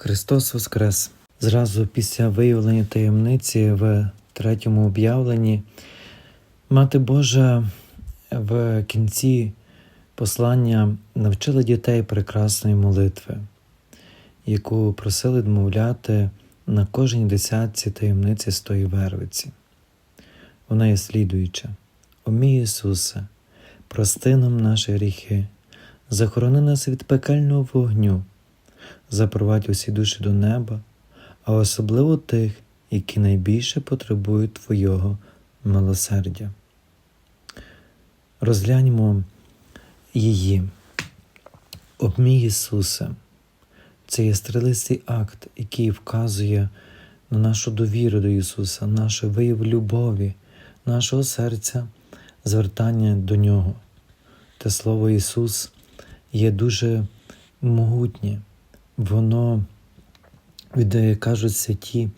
Христос Воскрес! Зразу після виявлення таємниці в третьому об'явленні Мати Божа в кінці послання навчила дітей прекрасної молитви, яку просили домовляти на кожній десятці таємниці з тої вервиці. Вона є слідуюча. О мій Ісусе, прости нам наші гріхи, захорони нас від пекельного вогню, запровадь усі душі до неба, а особливо тих, які найбільше потребують Твого милосердя. Розгляньмо її. Об мій Ісусе, це є стрелистий акт, який вказує на нашу довіру до Ісуса, наше вияв любові, нашого серця, звертання до Нього. Те слово Ісус є дуже могутнє, воно, від, кажуть святі,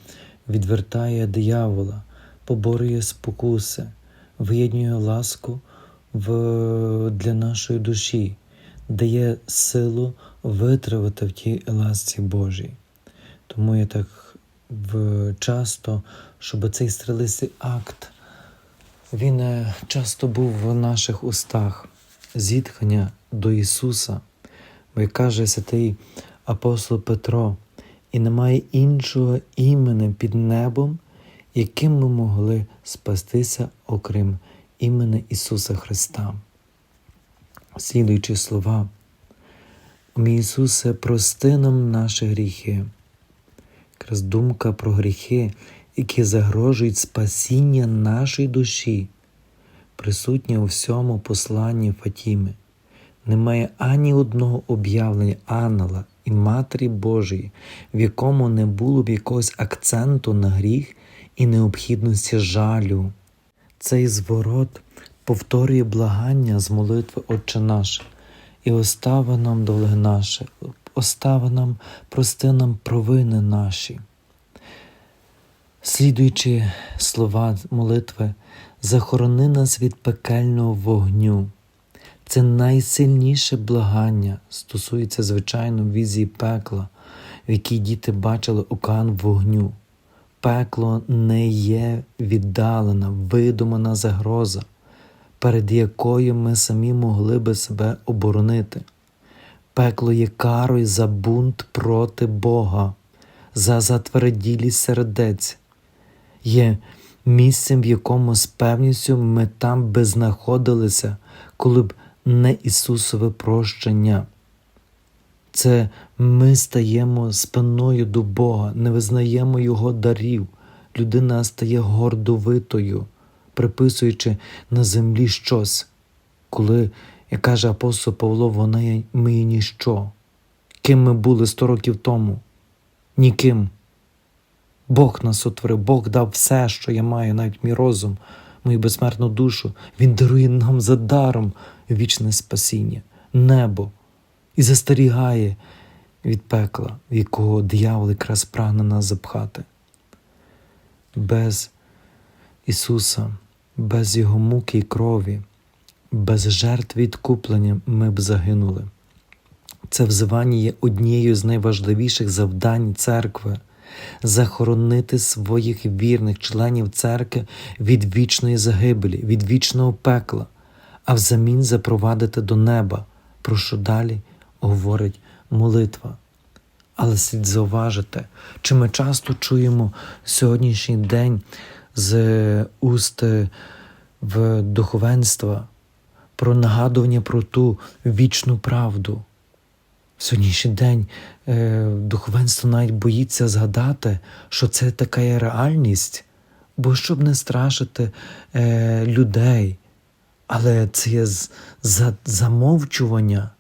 відвертає диявола, поборює спокуси, виєднує ласку в, для нашої душі, дає силу витривати в тій ласці Божій. Тому я так в, часто, щоб цей стрелистий акт, він е, часто був в наших устах, зітхання до Ісуса, бо як каже святий апостол Петро, і немає іншого імені під небом, яким ми могли спастися, окрім імені Ісуса Христа. Слідуючи слова, Мій Ісусе, прости нам наші гріхи. Якраз думка про гріхи, які загрожують спасіння нашої душі, присутня у всьому посланні Фатіми. Немає ані одного об'явлення ангела і Матері Божої, в якому не було б якогось акценту на гріх і необхідності жалю. Цей зворот повторює благання з молитви Отче наш, і остави нам долги наше, остави нам, прости нам провини наші. Слідуючи слова молитви, захорони нас від пекельного вогню. Це найсильніше благання стосується, звичайно, візії пекла, в якій діти бачили океан вогню. Пекло не є віддалена, видумана загроза, перед якою ми самі могли би себе оборонити. Пекло є карою за бунт проти Бога, за затверділість сердець, є місцем, в якому з певністю ми там би знаходилися, коли б не Ісусове прощення. Це ми стаємо спиною до Бога, не визнаємо Його дарів. Людина стає гордовитою, приписуючи на землі щось, коли, як каже апостол Павло, вона є ми є ніщо. Ким ми були сто років тому? Ніким. Бог нас утворив, Бог дав все, що я маю, навіть мій розум, мою безсмертну душу. Він дарує нам за даром вічне спасіння, небо і застерігає від пекла, якого диявол якраз прагне нас запхати. Без Ісуса, без Його муки і крові, без жертв відкуплення ми б загинули. Це взивання є однією з найважливіших завдань церкви захоронити своїх вірних членів церкви від вічної загибелі, від вічного пекла, а взамін запровадити до неба, про що далі говорить молитва. Але слід зауважити, чи ми часто чуємо сьогоднішній день з уст в духовенства про нагадування про ту вічну правду. В сьогоднішній день е, духовенство навіть боїться згадати, що це така є реальність, бо щоб не страшити е, людей, але це замовчування,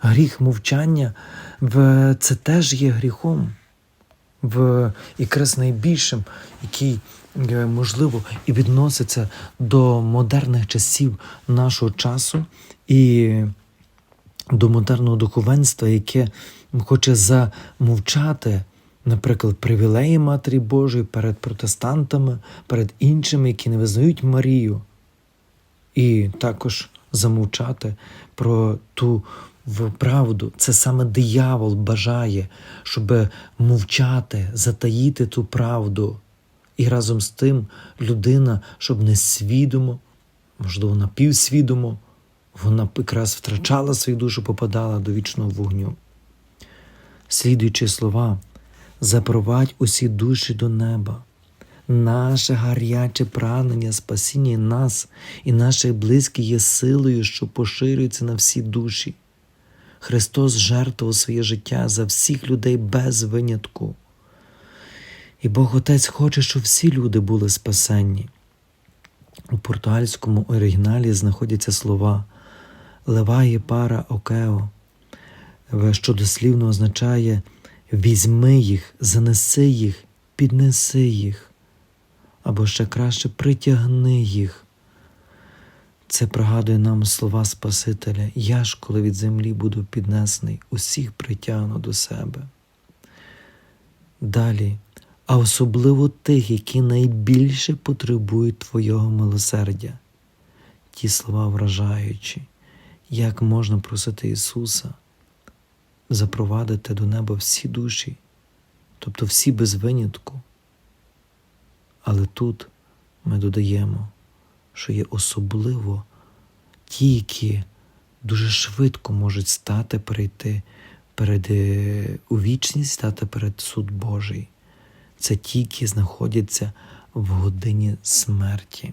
гріх мовчання це теж є гріхом, в якраз найбільшим, який, е, можливо, і відноситься до модерних часів нашого часу. і до модерного духовенства, яке хоче замовчати, наприклад, привілеї Матері Божої перед протестантами, перед іншими, які не визнають Марію, і також замовчати про ту правду. Це саме диявол бажає, щоб мовчати, затаїти ту правду. І разом з тим людина, щоб не свідомо, можливо, напівсвідомо, вона якраз втрачала свою душу, попадала до вічного вогню. Слідуючи слова, запровадь усі душі до неба. Наше гаряче прагнення спасіння нас і наших близьких є силою, що поширюється на всі душі. Христос жертвував своє життя за всіх людей без винятку. І Бог Отець хоче, щоб всі люди були спасенні. У португальському оригіналі знаходяться слова Леває пара окео, що дослівно означає візьми їх, занеси їх, піднеси їх, або ще краще притягни їх. Це пригадує нам слова Спасителя. Я ж, коли від землі буду піднесений, усіх притягну до себе. Далі, а особливо тих, які найбільше потребують Твого милосердя. Ті слова вражаючі, як можна просити Ісуса запровадити до неба всі душі, тобто всі без винятку. Але тут ми додаємо, що є особливо ті, які дуже швидко можуть стати перейти перед у вічність, стати перед суд Божий. Це ті, які знаходяться в годині смерті.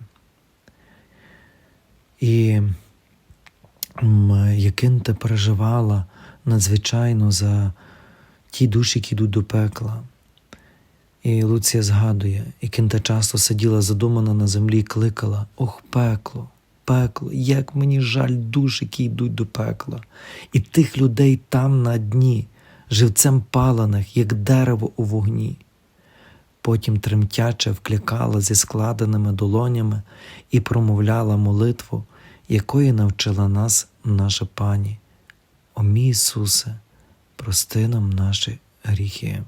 І Якинта переживала надзвичайно за ті душі, які йдуть до пекла. І Луція згадує, і Кінта часто сиділа задумана на землі і кликала: Ох, пекло, пекло, як мені жаль душ, які йдуть до пекла, і тих людей там на дні, живцем палених, як дерево у вогні. Потім тремтяче вклякала зі складеними долонями і промовляла молитву, якої навчила нас наша пані. О мій Ісусе, прости нам наші гріхи.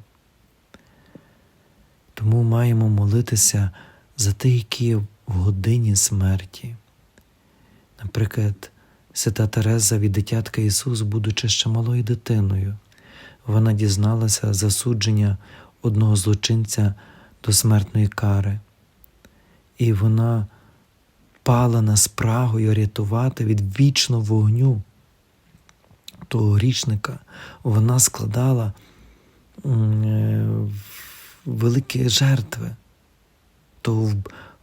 Тому маємо молитися за тих, які в годині смерті. Наприклад, свята Тереза від дитятка Ісус, будучи ще малою дитиною, вона дізналася засудження одного злочинця до смертної кари, і вона палена спрагою рятувати від вічного вогню того грішника, вона складала е, великі жертви, того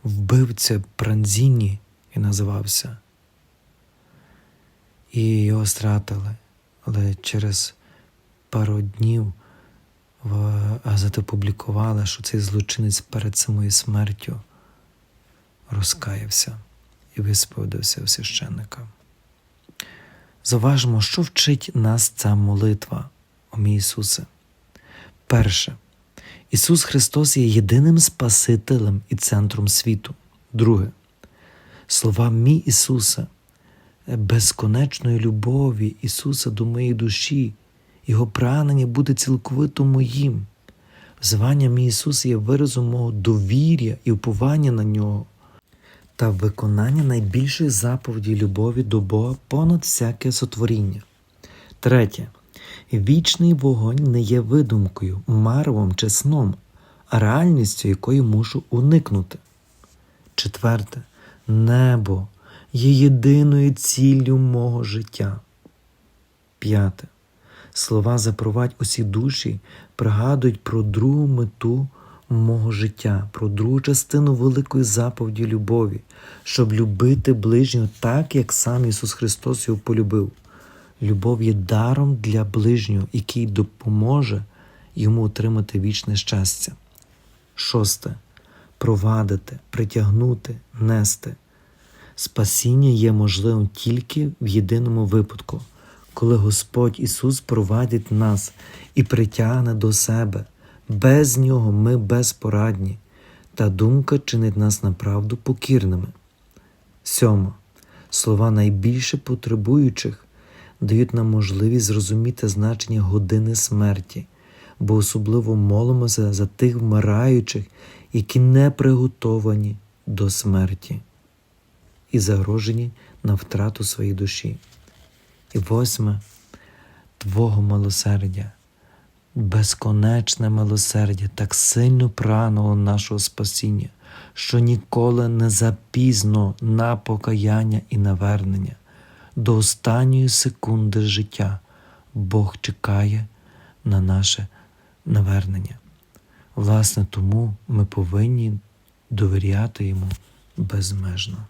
вбивця Пранзіні і називався. І його стратили, але через пару днів газети публікували, що цей злочинець перед самою смертю розкаявся і висповідався у священника. Заважимо, що вчить нас ця молитва, о Ісусе. Перше, Ісус Христос є єдиним Спасителем і центром світу. Друге, слова мій Ісуса, безконечної любові Ісуса до моєї душі, Його прагнення буде цілковито моїм. Звання мій Ісус є виразом мого довір'я і уповання на нього та виконання найбільшої заповіді любові до Бога понад всяке сотворіння. Третє. Вічний вогонь не є видумкою, марвом чи сном, а реальністю, якої мушу уникнути. Четверте. Небо є єдиною ціллю мого життя. П'яте. Слова запровадь усі душі пригадують про другу мету мого життя, про другу частину великої заповіді любові, щоб любити ближнього так, як сам Ісус Христос його полюбив. Любов є даром для ближнього, який допоможе йому отримати вічне щастя. Шосте. Провадити, притягнути, нести. Спасіння є можливим тільки в єдиному випадку, коли Господь Ісус провадить нас і притягне до себе. Без нього ми безпорадні, та думка чинить нас направду покірними. Сьомо. Слова найбільше потребуючих дають нам можливість зрозуміти значення години смерті, бо особливо молимося за тих вмираючих, які не приготовані до смерті і загрожені на втрату своєї душі. І восьме, Твого милосердя, безконечне милосердя так сильно прагнуло нашого спасіння, що ніколи не запізно на покаяння і навернення. До останньої секунди життя Бог чекає на наше навернення. Власне, тому ми повинні довіряти йому безмежно.